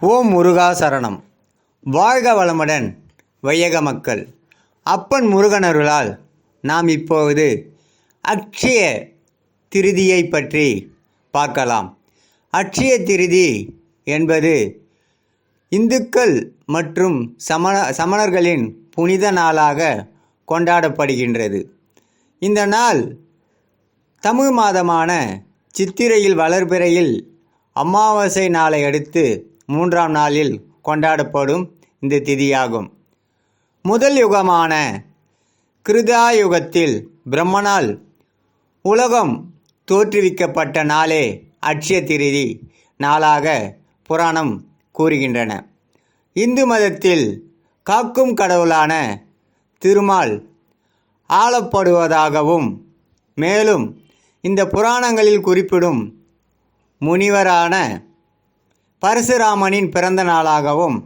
ஓம் முருகா சரணம். வாழ்க வளமுடன் வையக மக்கள். அப்பன் முருகனருளால் நாம் இப்போது அக்ஷய திருதியை பற்றி பார்க்கலாம். அக்ஷய திருதி என்பது இந்துக்கள் மற்றும் சமண சமணர்களின் புனித நாளாக கொண்டாடப்படுகின்றது. இந்த நாள் தமிழ் மாதமான சித்திரையில் வளர்பிறையில் அமாவாசை நாளை அடுத்து மூன்றாம் நாளில் கொண்டாடப்படும் இந்த திதியாகும். முதல் யுகமான கிருதாயுகத்தில் பிரம்மனால் உலகம் தோற்றுவிக்கப்பட்ட நாளே அட்சய திருதி நாளாக புராணம் கூறுகின்றன. இந்து மதத்தில் காக்கும் கடவுளான திருமால் ஆளப்படுவதாகவும் மேலும் இந்த புராணங்களில் குறிப்பிடும் முனிவரான பரசுராமனின் பிறந்த நாளாகவும்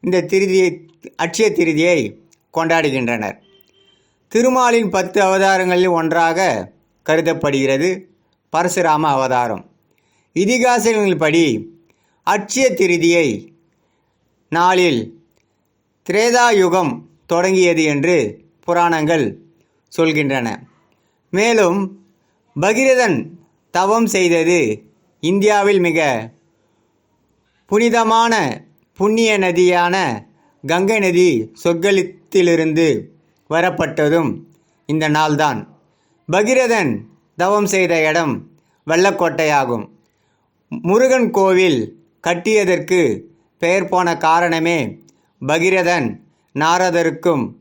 இந்த திருதியை அட்சய திருதியை கொண்டாடுகின்றனர். திருமாலின் பத்து அவதாரங்களில் ஒன்றாக கருதப்படுகிறது பரசுராம அவதாரம். இதிகாசங்களின்படி அட்சய திருதியை நாளில் திரேதாயுகம் தொடங்கியது என்று புராணங்கள் சொல்கின்றன. மேலும் பகிரதன் தவம் செய்தது இந்தியாவில் மிக புனிதமான புண்ணிய நதியான கங்கை நதி சொர்க்கலித்திலிருந்து வரப்பட்டதும் இந்த நாள்தான். பகிரதன் தவம் செய்த இடம் வெள்ளக்கோட்டையாகும் முருகன் கோவில் கட்டியதற்கு பெயர் போன காரணமே பகிரதன் நாரதருக்கும்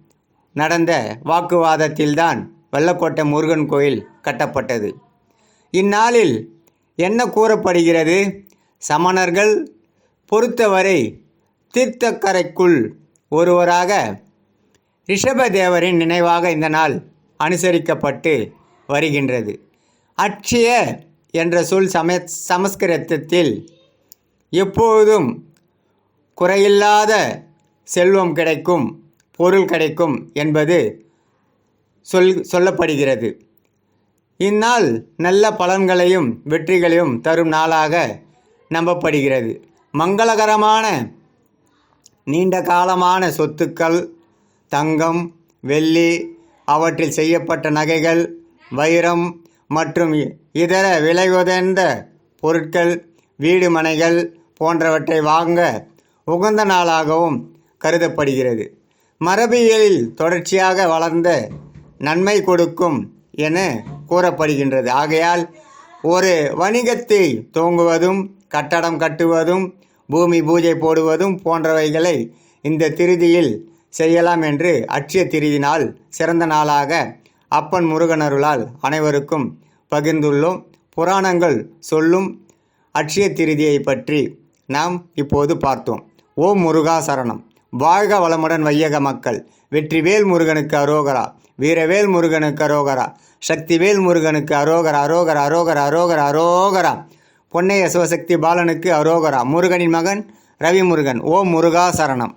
நடந்த வாக்குவாதத்தில்தான் வெள்ளக்கோட்டை முருகன் கோயில் கட்டப்பட்டது. இந்நாளில் என்ன கூறப்படுகிறது? சமணர்கள் பொறுத்தவரை தீர்த்தக்கரைக்குள் ஒருவராக ரிஷபதேவரின் நினைவாக இந்த நாள் அனுசரிக்கப்பட்டு வருகின்றது. அட்சய என்ற சொல் சம சமஸ்கிருதத்தில் எப்பொழுதும் குறையில்லாத செல்வம் கிடைக்கும் பொருள் கிடைக்கும் என்பது சொல் சொல்லப்படுகிறது. இந்நாள் நல்ல பலன்களையும் வெற்றிகளையும் தரும் நாளாக நம்பப்படுகிறது. மங்களகரமான நீண்ட காலமான சொத்துக்கள் தங்கம் வெள்ளி அவற்றில் செய்யப்பட்ட நகைகள் வைரம் மற்றும் இதர விலை உயர்ந்த பொருட்கள் வீடு மனைகள் போன்றவற்றை வாங்க உகந்த நாளாகவும் கருதப்படுகிறது. மரபியலில் தொடர்ச்சியாக வளர்ந்த நன்மை கொடுக்கும் என கூறப்படுகின்றது. ஆகையால் ஒரு வணிகத்தை துவங்குவதும் கட்டடம் கட்டுவதும் பூமி பூஜை போடுவதும் போன்றவைகளை இந்த திருதியில் செய்யலாம் என்று அட்சய திருதினால் சிறந்த நாளாக அப்பன் முருகனருளால் அனைவருக்கும் பகிர்ந்துள்ளோம். புராணங்கள் சொல்லும் அட்சய திருதியை பற்றி நாம் இப்போது பார்த்தோம். ஓம் முருகா சரணம். வாழ்க வளமுடன் வையக மக்கள். வெற்றிவேல் முருகனுக்கு அரோகரா. வீரவேல் முருகனுக்கு அரோகரா. சக்திவேல் முருகனுக்கு அரோகரா அரோகர அரோகர அரோகர அரோகரா. பொன்னைய சிவசக்தி பாலனுக்கு அரோகரா. முருகனின் மகன் ரவி முருகன் ஓம் முருகா சரணம்.